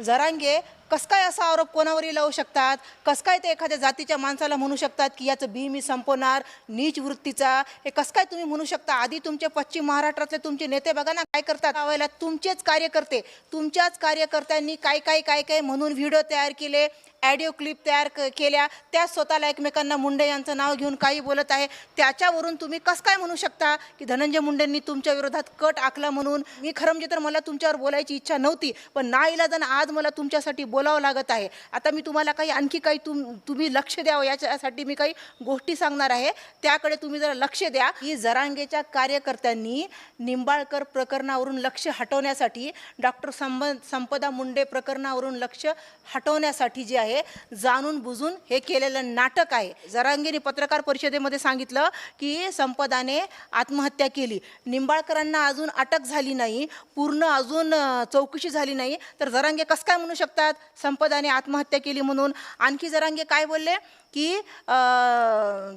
जरांगे कस काय असा आरोप कोणावरही लावू शकतात? कस काय ते एखाद्या जातीच्या माणसाला म्हणू शकतात की याचं बी मी संपवणार नीच वृत्तीचा? हे कस काय तुम्ही म्हणू शकता? आधी तुमचे पश्चिम महाराष्ट्रातले तुमचे नेते बघा ना काय करतात. त्यावेळेला तुमचेच कार्यकर्ते. तुमच्याच कार्यकर्त्यांनी काय काय काय काय म्हणून व्हिडिओ तयार केले ॲडिओ क्लिप तयार क- केल्या त्या स्वतःला एकमेकांना मुंडे यांचं नाव घेऊन काही बोलत आहे. त्याच्यावरून तुम्ही कसं काय म्हणू शकता की धनंजय मुंडेंनी तुमच्या विरोधात कट आखला म्हणून? मी खरं म्हणजे तर मला तुमच्यावर बोलायची इच्छा नव्हती पण ना इलाजानं आज मला तुमच्यासाठी बोलावं लागत आहे. आता मी तुम्हाला काही आणखी काही तुम तुम्ही लक्ष द्यावं याच्यासाठी मी काही गोष्टी सांगणार आहे. त्याकडे तुम्ही जरा लक्ष द्या की जरांगेच्या कार्यकर्त्यांनी निंबाळकर प्रकरणावरून लक्ष हटवण्यासाठी डॉक्टर संब संपदा मुंडे प्रकरणावरून लक्ष हटवण्यासाठी जे आहे जाणून बुजून हे केलेलं नाटक आहे. जरांगेने पत्रकार परिषदेमध्ये सांगितलं की संपदाने आत्महत्या केली. निंबाळकरांना अजून अटक झाली नाही पूर्ण अजून चौकशी झाली नाही. तर जरांगे कसं काय म्हणू शकतात? संपदाने आत्महत्या केली म्हणून. आणखी जरांगे काय बोलले? की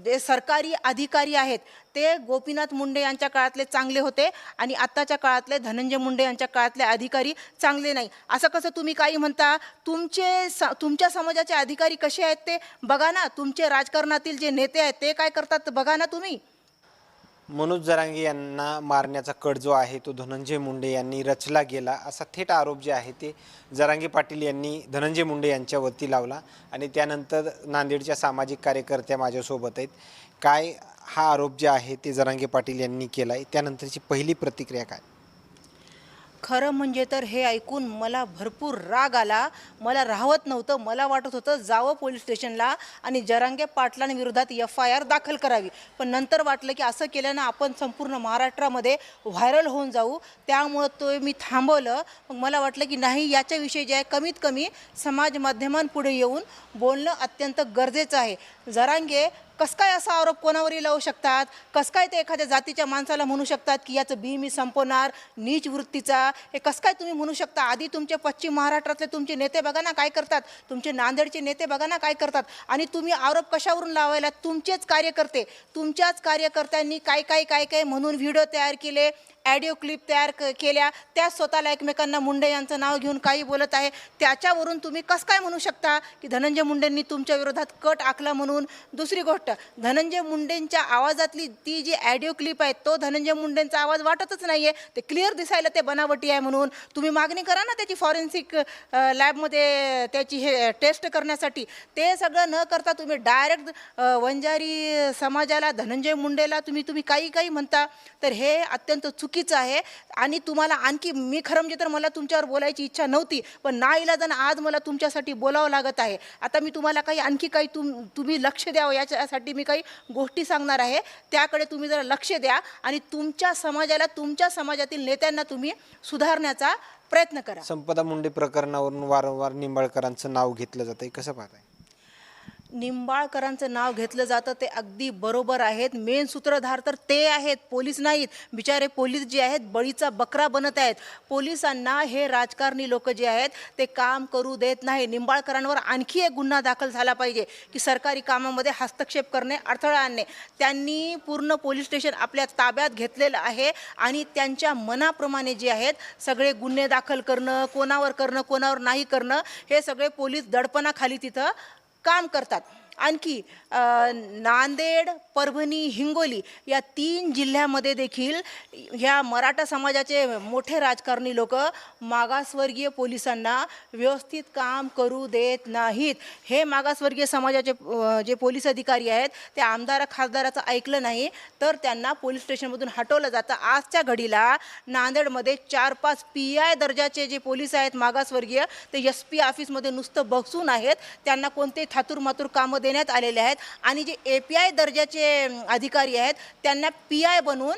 जे सरकारी अधिकारी आहेत ते गोपीनाथ मुंडे यांच्या काळातले चांगले होते आणि आत्ताच्या काळातले धनंजय मुंडे यांच्या काळातले अधिकारी चांगले नाही. असं कसं तुम्ही काही म्हणता? तुमचे स तुमच्या समाजाचे अधिकारी कसे आहेत ते बघा ना. तुमचे राजकारणातील जे नेते आहेत ते काय करतात बघा ना तुम्ही. मनोज जरांगे यांना मारण्याचा कट जो आहे तो धनंजय मुंडे यांनी रचला गेला असा थेट आरोप जे आहे ते जरांगे पाटील यांनी धनंजय मुंडे यांच्यावरती लावला आणि त्यानंतर नांदेडच्या सामाजिक कार्यकर्त्या माझ्यासोबत आहेत. काय हा आरोप जे आहे ते जरांगे पाटील यांनी केला आहे त्यानंतरची पहिली प्रतिक्रिया काय? खरं म्हणजे तर हे ऐकून मला भरपूर राग आला. मला राहवत नव्हतं. मला वाटत होतं जावं पोलीस स्टेशनला आणि जरांगे पाटलांविरोधात एफ आय आर दाखल करावी. पण नंतर वाटलं की असं केल्यानं आपण संपूर्ण महाराष्ट्रामध्ये व्हायरल होऊन जाऊ. त्यामुळं तो मी थांबवलं. मग मला वाटलं की नाही याच्याविषयी जे आहे कमीत कमी समाज माध्यमांपुढे येऊन बोलणं अत्यंत गरजेचं आहे. जरांगे कस काय असा आरोप कोणावरही लावू शकतात? कस काय ते एखाद्या जातीच्या माणसाला म्हणू शकतात की याचं बी मी संपवणार नीच वृत्तीचा? हे कसं काय तुम्ही म्हणू शकता? आधी तुमचे पश्चिम महाराष्ट्रातले तुमचे नेते बघा ना काय करतात. तुमचे नांदेडचे नेते बघा ना काय करतात. आणि तुम्ही आरोप कशावरून लावायला? तुमचेच कार्यकर्ते. तुमच्याच कार्यकर्त्यांनी काय काय काय काय म्हणून व्हिडिओ तयार केले? ॲडिओ क्लिप तयार क- केल्या. त्या स्वतःला एकमेकांना मुंडे यांचं नाव घेऊन काही बोलत आहे. त्याच्यावरून तुम्ही कसं काय म्हणू शकता की धनंजय मुंडेंनी तुमच्या विरोधात कट आखला म्हणून? दुसरी गोष्ट धनंजय मुंडेंच्या आवाजातली ती जी ॲडिओ क्लिप आहे तो धनंजय मुंडेंचा आवाज वाटतच नाही आहे ते क्लिअर दिसायला ते बनावटी आहे म्हणून. तुम्ही मागणी करा ना त्याची फॉरेन्सिक लॅबमध्ये त्याची हे टेस्ट करण्यासाठी. ते सगळं न करता तुम्ही डायरेक्ट वंजारी समाजाला धनंजय मुंडेला तुम्ही तुम्ही काही काही म्हणता. तर हे अत्यंत चुकीचं आहे. आणि तुम्हाला आणखी मी खरं म्हणजे तर मला तुमच्यावर बोलायची इच्छा नव्हती पण ना इलाजानं आज मला तुमच्यासाठी बोलावं लागत आहे. आता मी तुम्हाला काही आणखी काही तुम तुम्ही लक्ष द्यावं याच्यासाठी मी काही गोष्टी सांगणार आहे. त्याकडे तुम्ही जरा लक्ष द्या आणि तुमच्या समाजाला तुमच्या समाजातील नेत्यांना तुम्ही सुधारण्याचा प्रयत्न करा. संपदा मुंडे प्रकरणावरून वारंवार निंबाळकरांचं नाव घेतलं जातं आहे कसं पाहताय? निंबाळकरांचं नाव घेतलं जातं ते अगदी बरोबर आहेत. मेन सूत्रधार तर ते आहेत पोलीस नाहीत. बिचारे पोलीस जे आहेत बळीचा बकरा बनत आहेत. पोलिसांना हे राजकारणी लोक जे आहेत ते काम करू देत नाही. निंबाळकरांवर आणखी एक गुन्हा दाखल झाला पाहिजे की सरकारी कामामध्ये हस्तक्षेप करणे अडथळा आणणे. त्यांनी पूर्ण पोलीस स्टेशन आपल्या ताब्यात घेतलेलं आहे आणि त्यांच्या मनाप्रमाणे जे आहेत सगळे गुन्हे दाखल करणं कोणावर करणं कोणावर नाही करणं हे सगळे पोलीस दडपणाखाली तिथं काम करतात. आणखी नांदेड परभणी हिंगोली या तीन जिल्ह्यामध्ये देखील ह्या मराठा समाजाचे मोठे राजकारणी लोक मागासवर्गीय पोलिसांना व्यवस्थित काम करू देत नाहीत. हे मागासवर्गीय समाजाचे जे पोलीस अधिकारी आहेत ते आमदार खासदाराचं ऐकलं नाही तर त्यांना पोलीस स्टेशनमधून हटवलं जातं. आजच्या घडीला नांदेडमध्ये चार पाच पी आय दर्जाचे जे पोलीस आहेत मागासवर्गीय ते एस पी ऑफिसमध्ये नुसतं बसून आहेत. त्यांना कोणते थातूर मातूर कामं देण्यात आलेले आहेत. आणि जे ए पी आय दर्जाचे अधिकारी आहेत त्यांना पी आय बनवून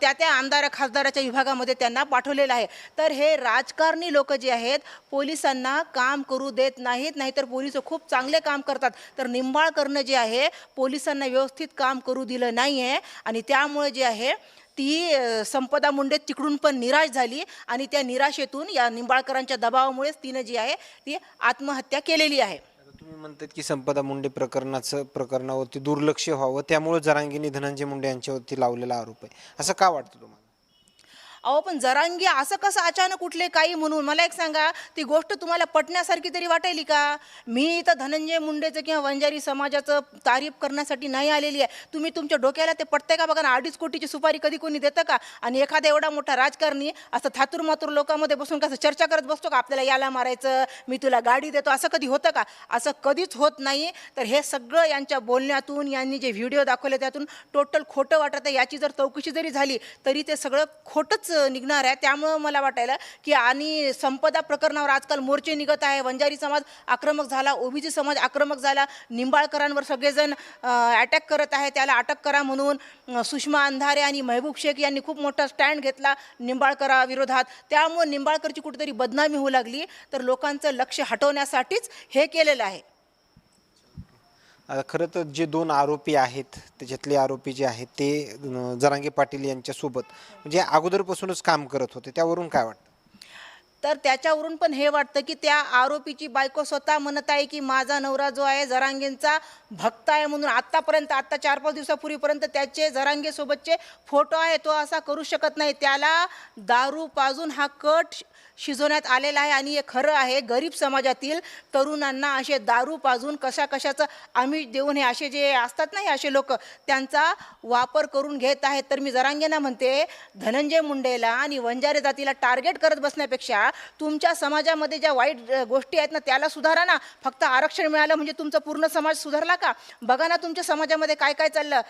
त्या त्या आमदार खासदाराच्या विभागामध्ये त्यांना पाठवलेलं आहे. तर हे राजकारणी लोक जे आहेत पोलिसांना काम करू देत नाहीत नाहीतर पोलीस खूप चांगले काम करतात. तर निंबाळकरणं जे आहे पोलिसांना व्यवस्थित काम करू दिलं नाही आहे आणि त्यामुळे जे आहे ती संपदा मुंडे तिकडून पण निराश झाली. आणि त्या निराशेतून या निंबाळकरांच्या दबावामुळेच तिनं जी आहे ती आत्महत्या केलेली आहे. तुम्ही म्हणतात की संपदा मुंडे प्रकरणाचं प्रकरणावरती दुर्लक्ष व्हावं त्यामुळे जरांगीने धनंजय मुंडे यांच्यावरती लावलेला आरोप आहे. असं का वाटतं तुम्हाला? अहो पण जरांगी असं कसं अचानक उठले काही म्हणून? मला एक सांगा ती गोष्ट तुम्हाला पटण्यासारखी तरी वाटायली का? मी इथं धनंजय मुंडेचं किंवा वंजारी समाजाचं तारीफ करण्यासाठी नाही आलेली आहे. तुम्ही तुमच्या डोक्याला ते पटतंय का बघा ना? अडीच कोटीची सुपारी कधी कोणी देतं का? आणि एखादा एवढा मोठा राजकारणी असं थातूर मातूर लोकांमध्ये बसून कसं चर्चा करत बसतो का? आपल्याला याला मारायचं मी तुला गाडी देतो असं कधी होतं का? असं कधीच होत नाही. तर हे सगळं यांच्या बोलण्यातून यांनी जे व्हिडिओ दाखवले त्यातून टोटल खोटं वाटत आहे. याची जर चौकशी जरी झाली तरी ते सगळं खोटंच निघणार आहे. त्यामुळं मला वाटायला की आणि संपदा प्रकरणावर आजकाल मोर्चे निघत आहे. वंजारी समाज आक्रमक झाला ओबीसी समाज आक्रमक झाला. निंबाळकरांवर सगळेजण अटॅक करत आहे. त्याला अटक करा म्हणून सुषमा अंधारे आणि महबूब शेख यांनी खूप मोठा स्टँड घेतला निंबाळकरा विरोधात त्यामुळे निंबाळकरची कुठेतरी बदनामी होऊ लागली. तर लोकांचं लक्ष हटवण्यासाठीच हे केलेलं आहे. खरं तर जे दोन आरोपी आहेत त्याच्यातले आरोपी जे आहेत ते जरांगे पाटील यांच्यासोबत म्हणजे अगोदरपासूनच काम करत होते. त्यावरून काय वाटतं? तर त्याच्यावरून पण हे वाटतं की त्या आरोपीची बायको स्वतः म्हणत आहे की माझा नवरा जो आहे जरांगेंचा भक्त आहे म्हणून आत्तापर्यंत आत्ता चार पाच दिवसापूर्वीपर्यंत त्याचे जरांगेसोबतचे फोटो आहे तो असा करू शकत नाही. त्याला दारू पाजून हा कट शिजवण्यात आलेला आहे आणि हे खरं आहे गरीब समाजातील तरुणांना असे दारू पाजून कशा कशाचं आमिष देऊन हे असे जे असतात ना हे असे लोक त्यांचा वापर करून घेत आहेत. तर मी जरांगेना म्हणते धनंजय मुंडेला आणि वंजारे जातीला टार्गेट करत बसण्यापेक्षा तुमच्या समाजामध्ये ज्या वाईट गोष्टी आहेत ना त्याला सुधारा ना. फक्त आरक्षण मिळालं म्हणजे तुमचा पूर्ण समाज सुधारला का? बघा ना तुमच्या समाजामध्ये काय काय चाललं.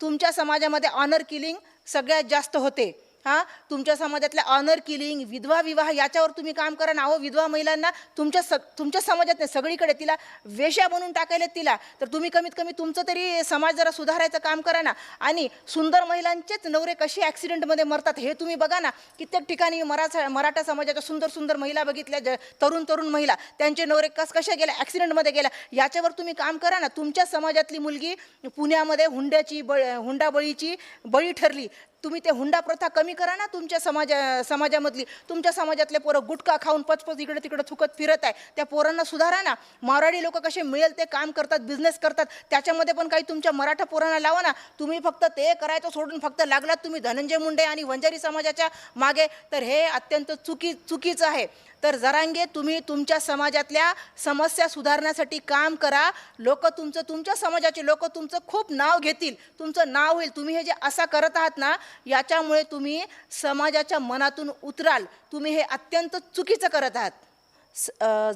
तुमच्या समाजामध्ये ऑनर किलिंग सगळ्यात जास्त होते. हां? तुमच्या समाजातल्या ऑनर किलिंग विधवा विवाह याच्यावर तुम्ही काम करा ना. अहो विधवा महिलांना तुमच्या स तुमच्या समाजात नाही सगळीकडे तिला वेश्या बनवून टाकायला तिला. तर तुम्ही कमीत कमी तुमचं तरी समाज जरा सुधारायचं काम करा ना. आणि सुंदर महिलांचेच नवरे कसे ॲक्सिडेंटमध्ये मरतात हे तुम्ही बघा ना. कित्येक ठिकाणी मराठा मराठा समाजाच्या सुंदर सुंदर महिला बघितल्या. ज तरुण तरुण महिला त्यांचे नवरे कस कशा गेल्या ॲक्सिडेंटमध्ये गेल्या याच्यावर तुम्ही काम करा ना. तुमच्या समाजातली मुलगी पुण्यामध्ये हुंड्याची बळ हुंडाबळीची बळी ठरली. तुम्ही ते हुंडा प्रथा कमी करा ना तुमच्या समाजा समाजामधली तुमच्या समाजातले पोरं गुटखा खाऊन पचपच इकडे तिकडे थुकत फिरत आहे. त्या पोरांना सुधारा ना. मारवाडी लोक कसे मिळेल ते काम करतात बिझनेस करतात. त्याच्यामध्ये पण काही तुमच्या मराठा पोरांना लावा ना. तुम्ही फक्त ते करायचं सोडून फक्त लागलात तुम्ही धनंजय मुंडे आणि वंजारी समाजाच्या मागे. तर हे अत्यंत चुकी चुकीचं आहे. तर जरांगे तुम्ही तुमच्या समाजातल्या समस्या सुधारण्यासाठी काम करा. लोक तुमचं तुमच्या समाजाचे लोक तुमचं खूप नाव घेतील. तुमचं नाव होईल. तुम्ही हे जे असा करत आहात ना याच्यामुळे तुम्ही समाजाच्या मनातून उतराल. तुम्ही हे अत्यंत चुकीचं करत आहात.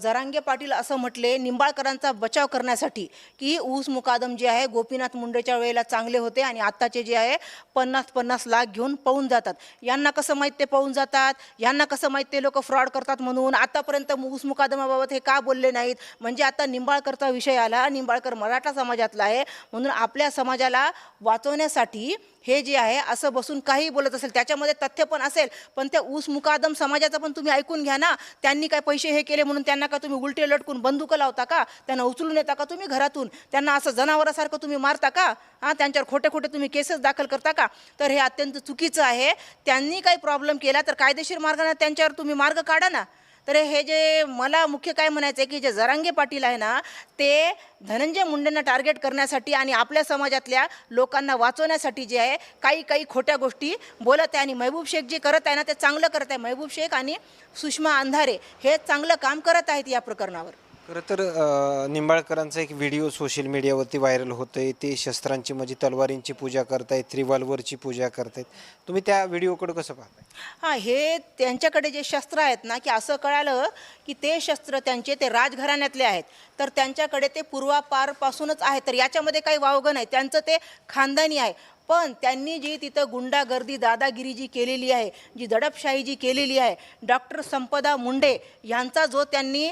जरांगे पाटील असं म्हटले निंबाळकरांचा बचाव करण्यासाठी की ऊस मुकादम जे आहे गोपीनाथ मुंडेच्या वेळेला चांगले होते आणि आत्ताचे जे आहे पन्नास पन्नास लाख घेऊन पळून जातात. यांना कसं माहीत ते पळून जातात? यांना कसं माहीत ते लोक फ्रॉड करतात म्हणून? आतापर्यंत ऊस मुकादमाबाबत हे का बोलले नाहीत? म्हणजे आता निंबाळकरचा विषय आला. निंबाळकर मराठा समाजातला आहे. म्हणून आपल्या समाजाला वाचवण्यासाठी हे जे आहे असं बसून काही बोलत असेल त्याच्यामध्ये तथ्य पण असेल पण त्या ऊस मुकादम समाजाचं पण तुम्ही ऐकून घ्या ना. त्यांनी काय पैसे हे केले म्हणून त्यांना का तुम्ही उलटे लटकून बंदुकं लावता का? त्यांना उचलून येता का तुम्ही घरातून? त्यांना असं जनावरासारखं तुम्ही मारता का? हां त्यांच्यावर खोटे खोटे तुम्ही केसेस दाखल करता का? तर हे अत्यंत चुकीचं आहे. त्यांनी काही प्रॉब्लेम केला तर कायदेशीर मार्गाने त्यांच्यावर तुम्ही मार्ग काढा ना. तर हे जे मला मुख्य काय म्हणायचं आहे की जे जरांगे पाटील आहे ना ते धनंजय मुंडेंना टार्गेट करण्यासाठी आणि आपल्या समाजातल्या लोकांना वाचवण्यासाठी जे आहे काही काही खोट्या गोष्टी बोलत आहे आणि महबूब शेख जे करत आहे ना ते चांगलं करत आहे. महबूब शेख आणि सुषमा अंधारे हे चांगलं काम करत आहेत या प्रकरणावर. खरं तर अं, निंबाळकरांचा एक व्हिडिओ सोशल मीडियावरती व्हायरल होतोय. ते शस्त्रांची म्हणजे तलवारींची पूजा करतायत रिव्हॉल्वरची पूजा करतायत. तुम्ही त्या व्हिडिओकडे कसं पाहताय? हां हे त्यांच्याकडे जे शस्त्र आहेत ना की असं कळालं की ते शस्त्र त्यांचे ते राजघराण्यातले आहेत. तर त्यांच्याकडे ते पूर्वापारपासूनच आहे तर याच्यामध्ये काही वावगं नाही. त्यांचं ते खानदानी आहे. पण त्यांनी जी तिथं गुंडागर्दी दादागिरी जी केलेली आहे जी दडपशाही जी केलेली आहे डॉक्टर संपदा मुंडे यांचा जो त्यांनी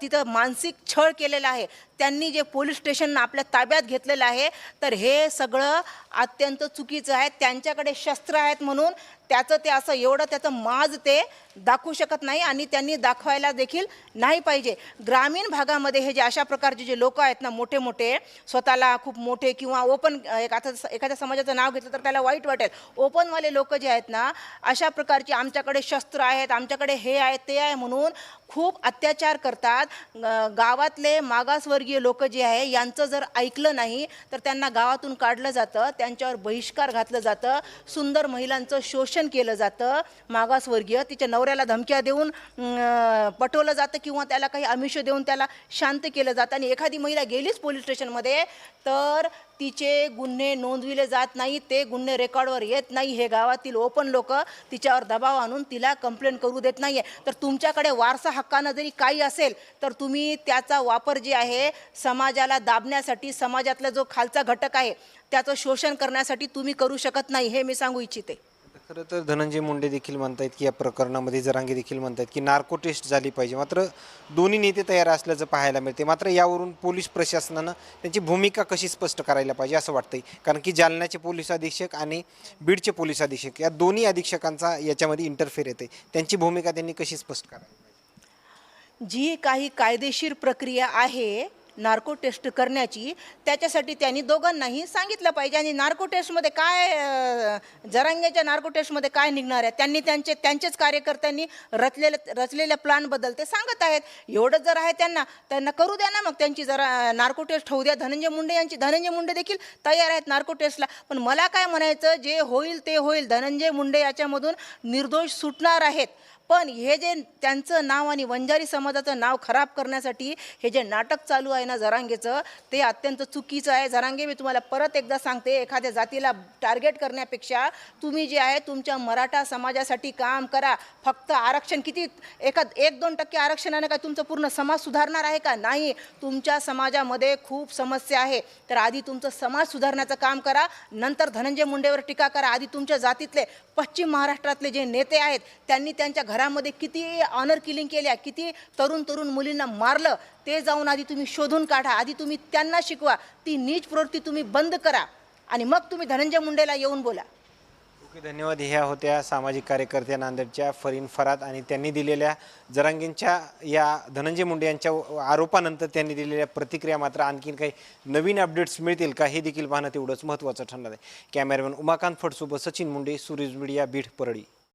तिथं मानसिक छळ केलेला आहे त्यांनी जे पोलीस स्टेशन आपल्या ताब्यात घेतलेलं आहे तर हे सगळं अत्यंत चुकीचं आहे. त्यांच्याकडे शस्त्र आहेत म्हणून त्याचं ते असं एवढं त्याचं माज ते दाखवू शकत नाही आणि त्यांनी दाखवायला देखील नाही पाहिजे. ग्रामीण भागामध्ये हे जे अशा प्रकारचे जे लोक आहेत ना मोठे मोठे स्वतःला खूप मोठे किंवा ओपन एखाद्या एखाद्या समाजाचं नाव घेतलं तर त्याला वाईट वाटेल. ओपनवाले लोक जे आहेत ना अशा प्रकारचे आमच्याकडे शस्त्र आहेत आमच्याकडे हे आहे ते आहे म्हणून खूप अत्याचार करतात. ग- गावातले मागासवर्गीय लोक जे आहे यांचं जर ऐकलं नाही तर त्यांना गावातून काढलं जातं त्यांच्यावर बहिष्कार घातलं जातं सुंदर महिलांचं शोषण केलं जातं मागासवर्गीय तिच्या नवऱ्याला धमक्या देऊन पटवलं जातं किंवा त्याला काही आमिष देऊन त्याला शांत केलं जातं. आणि एखादी महिला गेलीच पोलीस स्टेशनमध्ये तर तिचे गुन्हे नोंदविले जात नाही ते गुन्हे रेकॉर्डवर येत नाही. हे गावातील ओपन लोक तिच्यावर दबाव आणून तिला कंप्लेंट करू देत नाही आहे तर तुमच्याकडे वारसा हक्कानं जरी काही असेल तर तुम्ही त्याचा वापर जे आहे समाजाला दाबण्यासाठी समाजातला जो खालचा घटक आहे त्याचं शोषण करण्यासाठी तुम्ही करू शकत नाही हे मी सांगू इच्छिते. खरं तर धनंजय मुंडे देखील म्हणतायत की या प्रकरणामध्ये जरांगे देखील म्हणतायत की नार्को टेस्ट झाली पाहिजे. मात्र दोन्ही नेते तयार असल्याचं पाहायला मिळते. मात्र यावरून पोलीस प्रशासनानं त्यांची भूमिका कशी स्पष्ट करायला पाहिजे असं वाटतंय. कारण की जालन्याचे पोलीस अधीक्षक आणि बीडचे पोलीस अधीक्षक या दोन्ही अधीक्षकांचा याच्यामध्ये इंटरफेअर येते त्यांची भूमिका त्यांनी कशी स्पष्ट करावी जी काही कायदेशीर प्रक्रिया आहे नार्को टेस्ट करण्याची त्याच्यासाठी त्यांनी दोघांनाही सांगितलं पाहिजे. आणि नार्को टेस्टमध्ये काय जरांग्याच्या जरांगेच्या नार्को टेस्टमध्ये काय निघणार आहे? त्यांनी त्यांचे त्यांचेच कार्यकर्त्यांनी रचलेले रचलेल्या प्लॅनबद्दल ते सांगत आहेत. एवढंच जर आहे त्यांना त्यांना करू द्या ना मग त्यांची जरा नार्को टेस्ट होऊ द्या. धनंजय मुंडे यांची धनंजय मुंडे देखील तयार आहेत नार्को टेस्टला. पण मला काय म्हणायचं जे होईल ते होईल. धनंजय मुंडे याच्यामधून निर्दोष सुटणार आहेत. पण हे जे त्यांचं नाव आणि वंजारी समाजाचं नाव खराब करण्यासाठी हे जे नाटक चालू आहे ना जरांगेचं ते अत्यंत चुकीचं आहे. जरांगे मी तुम्हाला परत एकदा सांगते एखाद्या जातीला टार्गेट करण्यापेक्षा तुम्ही जे आहे तुमच्या मराठा समाजासाठी काम करा. फक्त आरक्षण किती एखाद एक दोन टक्के आरक्षणाने काय तुमचं पूर्ण समाज सुधारणार आहे का? नाही. तुमच्या समाजामध्ये खूप समस्या आहे. तर आधी तुमचं समाज सुधारण्याचं काम करा. नंतर धनंजय मुंडेवर टीका करा. आधी तुमच्या जातीतले पश्चिम महाराष्ट्रातले जे नेते आहेत त्यांनी त्यांच्या घरामध्ये किती ऑनर किलिंग केल्या किती तरुण तरुण मुलींना मारलं ते जाऊन आधी तुम्ही शोधून काढा आधी तुम्ही त्यांना शिकवा ती नीच प्रवृत्ती तुम्ही बंद करा आणि मग तुम्ही धनंजय मुंडेला येऊन बोला. ओके धन्यवाद. ह्या होत्या सामाजिक कार्यकर्त्या नांदेडच्या फरीन फरात आणि त्यांनी दिलेल्या जरांगींच्या या धनंजय मुंडे यांच्या आरोपानंतर त्यांनी दिलेल्या प्रतिक्रिया मात्र आणखीन काही नवीन अपडेट्स मिळतील का हे देखील पाहणं तेवढंच महत्त्वाचं ठरणार आहे. कॅमेरामॅन उमाकांत फडसोबत सचिन मुंडे सुरेश मीडिया बीड परळी.